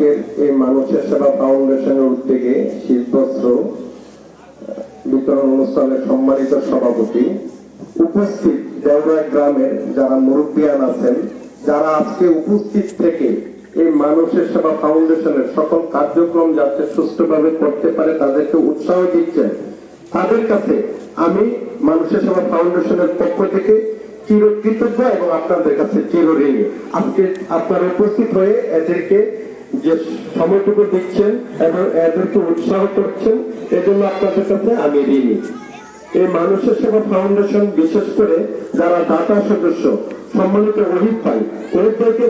আজকের এই মানুষের সেবা ফাউন্ডেশনের উদ্যোগে শীতবস্ত্র বিতরণ অনুষ্ঠানের সম্মানিত সভাপতি উপস্থিত দেওয়া গ্রামের যারা মুরব্বিয়ান আছেন, যারা আজকে উপস্থিত থেকে এই মানুষের সেবা ফাউন্ডেশনের সকল কার্যক্রম যাতে সুষ্ঠুভাবে করতে পারে, তাদেরকে উৎসাহ দিচ্ছেন। তাদের কাছে আমি মানুষের সেবা ফাউন্ডেশনের পক্ষ থেকে চিরকৃতজ্ঞ এবং আপনাদের কাছে চিরঋণী। আজকে আপনারা উপস্থিত হয়ে এদেরকে যে সময়টুকু দিচ্ছেন এবং এদেরকে উৎসাহ করছেন, এজন্য আপনাদের কাছে আমি ঋণী। এই মানুষের সেবা ফাউন্ডেশন বিশেষ করে যারা দাতা সদস্য, সম্মানিত অহিত ভাই অহিত ভাইকে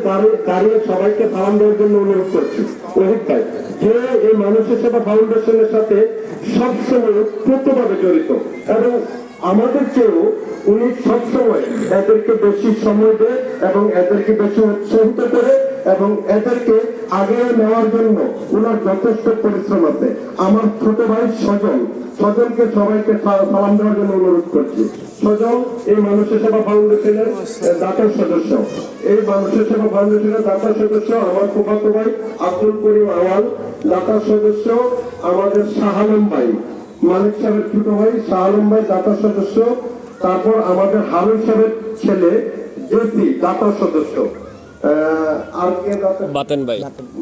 দাঁড়িয়ে সবাইকে সালাম দেওয়ার জন্য অনুরোধ করছি। অহিত ভাই, যে এই মানুষের সেবা ফাউন্ডেশনের সাথে সবসময় ওতপ্রোতভাবে জড়িত এবং আমাদের চেয়েও উনি সবসময় এদেরকে বেশি সময় দেয় এবং এদেরকে বেশি উৎসাহিত করে এবং এদেরকে আগে নেওয়ার জন্য উনার যথেষ্ট পরিশ্রম আছে। আমার ছোট ভাই সজল, সজলকে সবাইকে সালাম দেওয়ার জন্য অনুরোধ করছি। সজল, এই মানুষের সেবা ফাউন্ডেশনের দাতার সদস্য। এই মানুষের সেবা ফাউন্ডেশনের দাতার সদস্য আমার ফুফাতো ভাই আব্দুল করিম আওয়াল, দাতার সদস্য আমাদের শাহ আলম ভাই, মালিক সাহেবের ছোট ভাই শাহ আলম ভাই দাতার সদস্য, তারপর আমাদের হারুন সাহেবের ছেলে জেসি দাতার সদস্য। বাতেন? ভাই।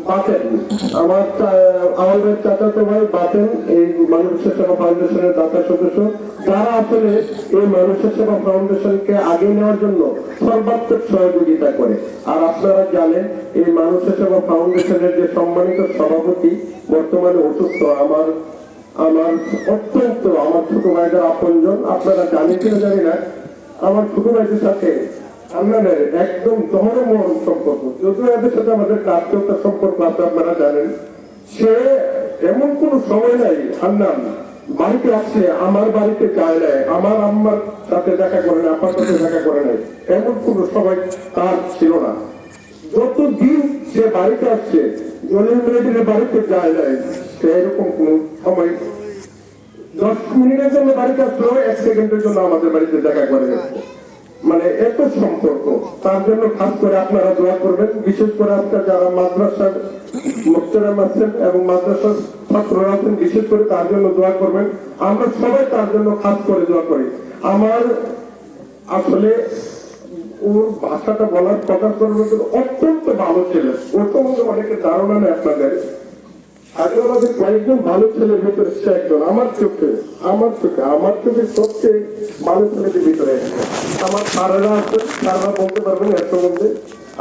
বাতেন। আমার আমাদের চাচাতো ভাই বাতেন এই মানুষের সেবা ফাউন্ডেশনের দাতা সদস্য। যারা আসলে এই মানুষের সেবা ফাউন্ডেশনকে আগে নেওয়ার জন্য সর্বাত্মক সহযোগিতা করে। আর আপনারা জানেন এই মানুষের সেবা ফাউন্ডেশনের যে সম্মানিত সভাপতি বর্তমানে অসুস্থ আমার আমার অত্যন্ত আমার ছোট ভাইদের আপনজন আপনারা জানেন কিনা জানি না আমার ছোট ভাইদের সাথে আপনাদের একদম সম্পর্ক। সাথে আমাদের আত্মীয়তার সম্পর্ক আছে, আপনারা জানেন। সে এমন কোন সময় নাই বাড়িতে আসছে আমার বাড়িতে যায় নাই, আমার আম্মার সাথে দেখা করে নাই আপনার সাথে দেখা করে নাই, এমন কোন সময় তার ছিল না। যতদিন সে বাড়িতে আসছে, জলিল মেয়েদের বাড়িতে যায় নাই, সে এরকম কোন সময় দশ মিনিটের জন্য বাড়িতে আসলো, এক সেকেন্ডের জন্য আমাদের বাড়িতে দেখা করে মানে এত সম্পর্ক। তার জন্য খাস করে আপনারা দোয়া করবেন। বিশেষ করে আপনার যারা মাদ্রাসার মুক্তরাম আছেন এবং মাদ্রাসার ছাত্ররা আছেন, বিশেষ করে তার জন্য দোয়া করবেন। আমরা সবাই তার জন্য খাস করে দোয়া করি। আমার আসলে ওর ভাষাটা বলার প্রকাশ করব অত্যন্ত ভালো ছেলে। ওর সম্বন্ধে অনেকে ধারণা নেই আপনাদের। হায়দ্রাবাদের কয়েকজন ভালো ছেলের ভিতরে, সে একজন। আমার চোখে আমার চোখে আমার চোখে সবচেয়ে ভালো ছেলেদের ভিতরে। আমার স্যারেরা আছেন, স্যাররা বলতে পারবেন এর সম্বন্ধে।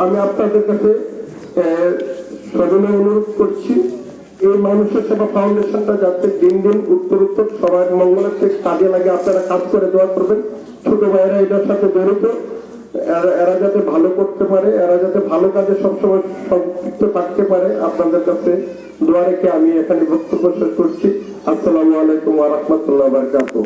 আমি আপনাদের কাছে সজনে অনুরোধ করছি, এই মানুষের সেবা ফাউন্ডেশনটা যাতে দিন দিন উত্তর উত্তর সবার মঙ্গলের কাজে লাগে, আপনারা কাজ করে দেওয়া করবেন। ছোট ভাইয়েরা এটার সাথে জড়িত। এরা যাতে ভালো করতে পারে, এরা যাতে ভালো কাজে সবসময় সম্পৃক্ত থাকতে পারে, আপনাদের কাছে দোয়া আমি এখানে বক্তব্য শেষ করছি। আসসালামু আলাইকুম ওয়ালাইকুম